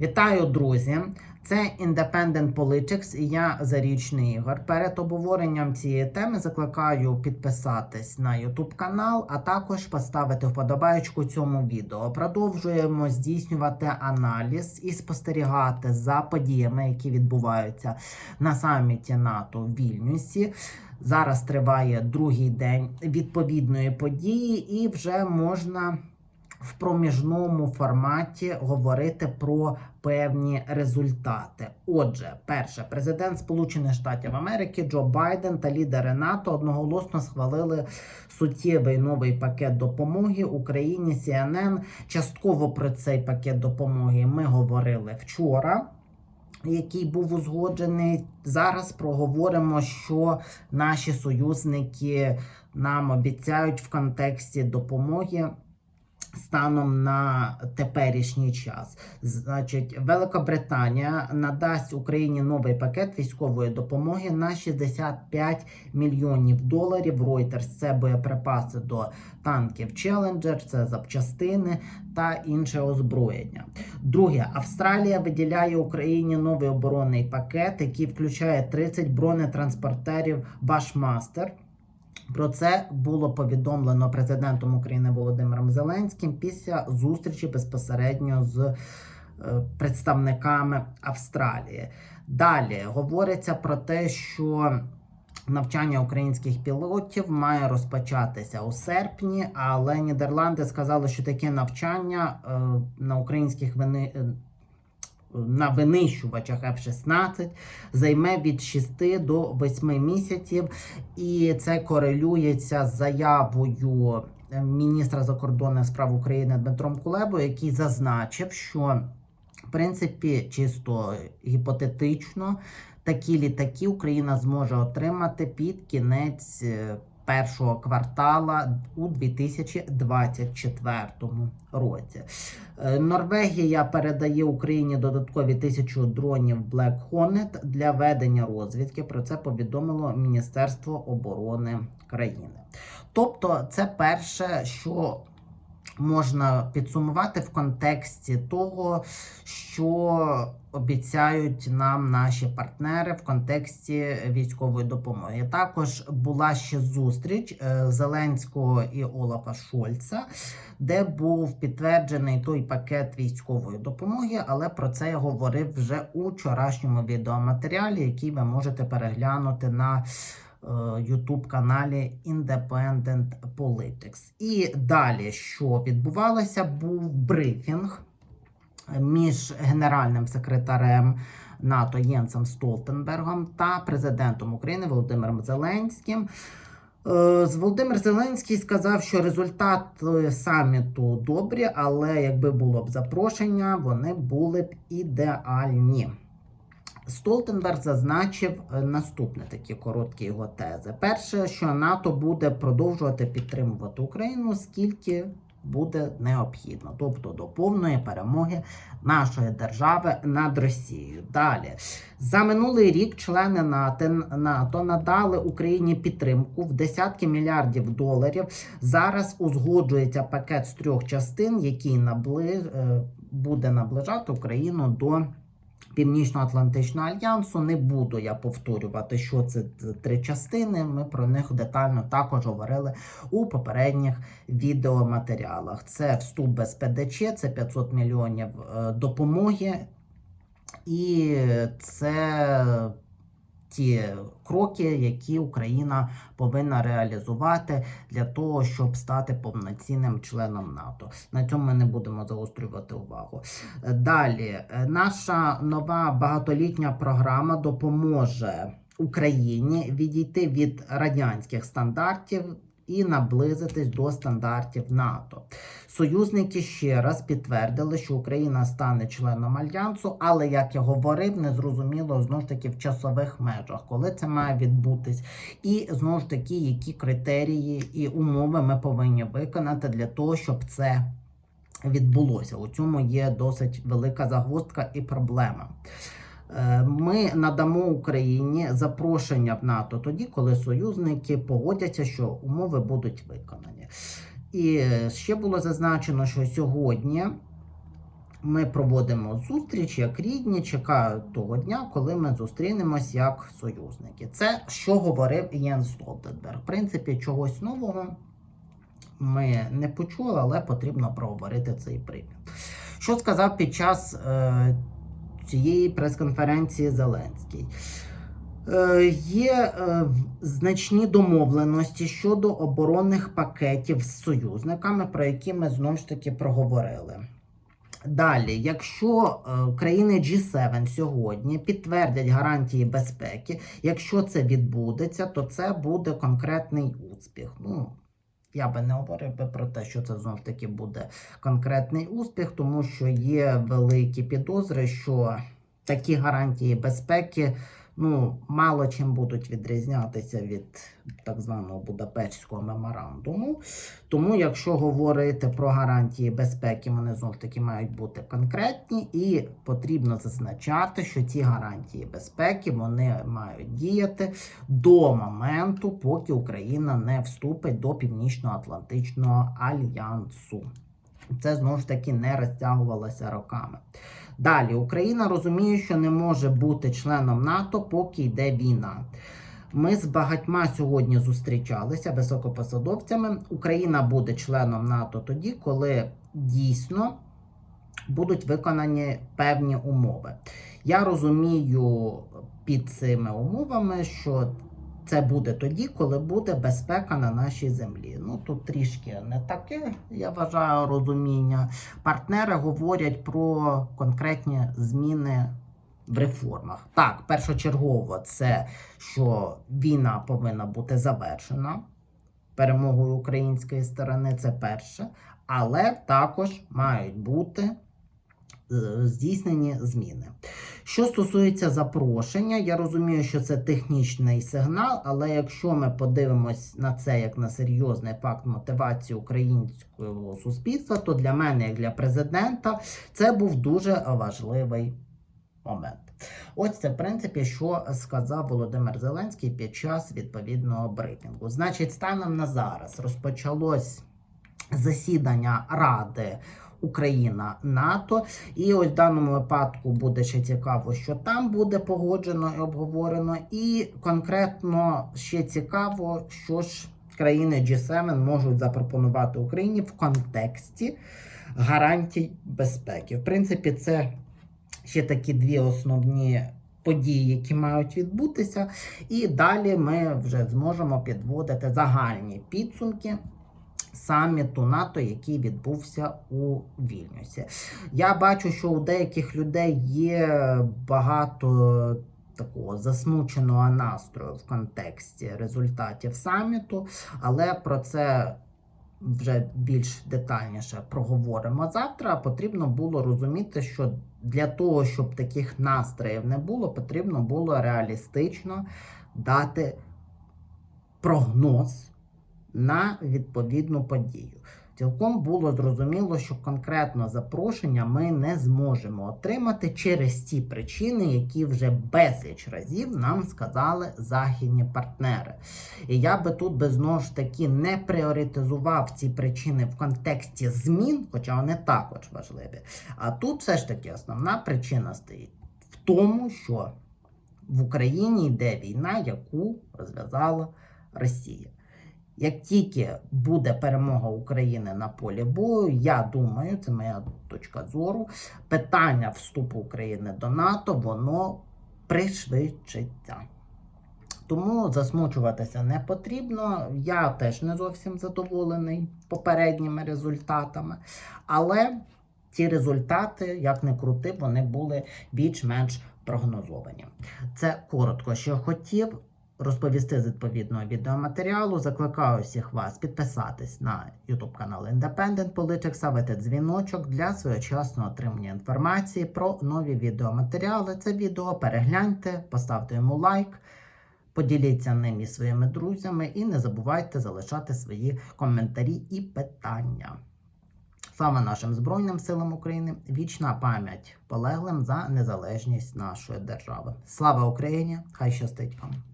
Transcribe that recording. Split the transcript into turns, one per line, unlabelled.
Вітаю, друзі! Це Independent Politics і я Зарічний Ігор. Перед обговоренням цієї теми закликаю підписатись на YouTube канал, а також поставити вподобаючку цьому відео. Продовжуємо здійснювати аналіз і спостерігати за подіями, які відбуваються на саміті НАТО в Вільнюсі. Зараз триває другий день відповідної події, і вже можна в проміжному форматі говорити про певні результати. Отже, перше, президент Сполучених Штатів Америки Джо Байден та лідери НАТО одноголосно схвалили суттєвий новий пакет допомоги Україні. CNN. Частково про цей пакет допомоги ми говорили вчора. Який був узгоджений, зараз проговоримо, що наші союзники нам обіцяють в контексті допомоги станом на теперішній час. Значить, Великобританія надасть Україні новий пакет військової допомоги на 65 мільйонів доларів. Reuters – це боєприпаси до танків Challenger, це запчастини та інше озброєння. Друге, Австралія виділяє Україні новий оборонний пакет, який включає 30 бронетранспортерів Башмастер. Про це було повідомлено президентом України Володимиром Зеленським після зустрічі безпосередньо з е, представниками Австралії. Далі говориться про те, що навчання українських пілотів має розпочатися у серпні, але Нідерланди сказали, що таке навчання е, на українських вини. На винищувачах F-16 займе від 6 до 8 місяців, і це корелюється з заявою е, міністра закордонних справ України Дмитром Кулебою, який зазначив, що в принципі чисто гіпотетично такі літаки Україна зможе отримати під кінець. Першого квартала у 2024 році. Е, Норвегія передає Україні додаткові тисячу дронів Black Hornet для ведення розвідки. Про це повідомило Міністерство оборони країни. Тобто, це перше, що можна підсумувати в контексті того, що обіцяють нам наші партнери в контексті військової допомоги. Також була ще зустріч е, Зеленського і Олафа Шольца, де був підтверджений той пакет військової допомоги, але про це я говорив вже у вчорашньому відеоматеріалі, який ви можете переглянути на youtube каналі Independent Politics. І далі, що відбувалося, був брифінг між генеральним секретарем НАТО Єнсом Столтенбергом та президентом України Володимиром Зеленським. Е, Володимир Зеленський сказав, що результати саміту добрі, але якби було б запрошення, вони були б ідеальні. Столтенберг зазначив е, наступне такі короткі його тези. Перше, що НАТО буде продовжувати підтримувати Україну, скільки буде необхідно, тобто до повної перемоги нашої держави над Росією. Далі за минулий рік члени НАТО, надали Україні підтримку в десятки мільярдів доларів. Зараз узгоджується пакет з трьох частин, який набли... е, буде наближати Україну до. Північно-Атлантичного альянсу не буду я повторювати, що це три частини. Ми про них детально також говорили у попередніх відеоматеріалах. Це вступ без ПДЧ, це 500 мільйонів е, допомоги, і це ті кроки, які Україна повинна реалізувати для того, щоб стати повноцінним членом НАТО. На цьому ми не будемо загострювати увагу. Далі, наша нова багатолітня програма допоможе Україні відійти від радянських стандартів. І наблизитись до стандартів НАТО. Союзники ще раз підтвердили, що Україна стане членом альянсу, але як я говорив, не зрозуміло знову ж таки в часових межах, коли це має відбутись, і знову ж таки, які критерії і умови ми повинні виконати для того, щоб це відбулося. У цьому є досить велика загвоздка і проблема. Е, Ми надамо Україні запрошення в НАТО тоді, коли союзники погодяться, що умови будуть виконані. І ще було зазначено, що сьогодні ми проводимо зустріч як рідні, чекаю того дня, коли ми зустрінемось як союзники. Це що говорив Єн Столтенберг. В принципі, чогось нового ми не почули, але потрібно проговорити цей приклад. Що сказав під час е, цієї прес-конференції Зеленський? Е, Є е, значні домовленості щодо оборонних пакетів з союзниками, про які ми знову ж таки проговорили. Далі, якщо е, країни G7 сьогодні підтвердять гарантії безпеки, якщо це відбудеться, то це буде конкретний успіх. Ну, я би не говорив би про те, що це знову ж таки буде конкретний успіх, тому що є великі підозри, що такі гарантії безпеки ну, мало чим будуть відрізнятися від так званого Будапештського меморандуму. Тому, якщо говорити про гарантії безпеки, вони знов таки мають бути конкретні, і потрібно зазначати, що ці гарантії безпеки вони мають діяти до моменту, поки Україна не вступить до Північно-Атлантичного альянсу. Це знову ж таки не розтягувалося роками. Далі Україна розуміє, що не може бути членом НАТО, поки йде війна. Ми з багатьма сьогодні зустрічалися високопосадовцями. Україна буде членом НАТО тоді, коли дійсно будуть виконані певні умови. Я розумію під цими умовами, що це буде тоді, коли буде безпека на нашій землі. Ну тут трішки не таке, я вважаю, розуміння. Партнери говорять про конкретні зміни в реформах. Так, першочергово, це що війна повинна бути завершена перемогою української сторони, це перше, але також мають бути е, здійснені зміни. Що стосується запрошення, я розумію, що це технічний сигнал, але якщо ми подивимось на це як на серйозний факт мотивації українського суспільства, то для мене, як для президента, це був дуже важливий момент. Ось це, в принципі, що сказав Володимир Зеленський під час відповідного брифінгу. Значить, станом на зараз розпочалось засідання Ради. Україна НАТО, і ось в даному випадку буде ще цікаво, що там буде погоджено і обговорено, і конкретно ще цікаво, що ж країни G7 можуть запропонувати Україні в контексті гарантій безпеки. В принципі, це ще такі дві основні події, які мають відбутися, і далі ми вже зможемо підводити загальні підсумки саміту НАТО, який відбувся у Вільнюсі. Я бачу, що у деяких людей є багато такого засмученого настрою в контексті результатів саміту, але про це. Вже більш детальніше проговоримо завтра. Потрібно було розуміти, що для того, щоб таких настроїв не було, потрібно було реалістично дати прогноз на відповідну подію. Цілком було зрозуміло, що конкретно запрошення ми не зможемо отримати через ті причини, які вже безліч разів нам сказали західні партнери. І я би тут би знову ж таки не пріоритизував ці причини в контексті змін, хоча вони також важливі. А тут все ж таки основна причина стоїть в тому, що в Україні йде війна, яку розв'язала Росія. Як тільки буде перемога України на полі бою, я думаю, це моя точка зору. Питання вступу України до НАТО, воно пришвидшиться. Тому засмучуватися не потрібно. Я теж не зовсім задоволений попередніми результатами. Але ці результати, як не крути, вони були більш-менш прогнозовані. Це коротко, що хотів розповісти з відповідного відеоматеріалу. Закликаю всіх вас підписатись на YouTube канал Independent Politics, ставити дзвіночок для своєчасного отримання інформації про нові відеоматеріали. Це відео перегляньте, поставте йому лайк. Поділіться ним із своїми друзями і не забувайте залишати свої коментарі і питання. Слава нашим Збройним силам України! Вічна пам'ять полеглим за незалежність нашої держави. Слава Україні! Хай щастить вам!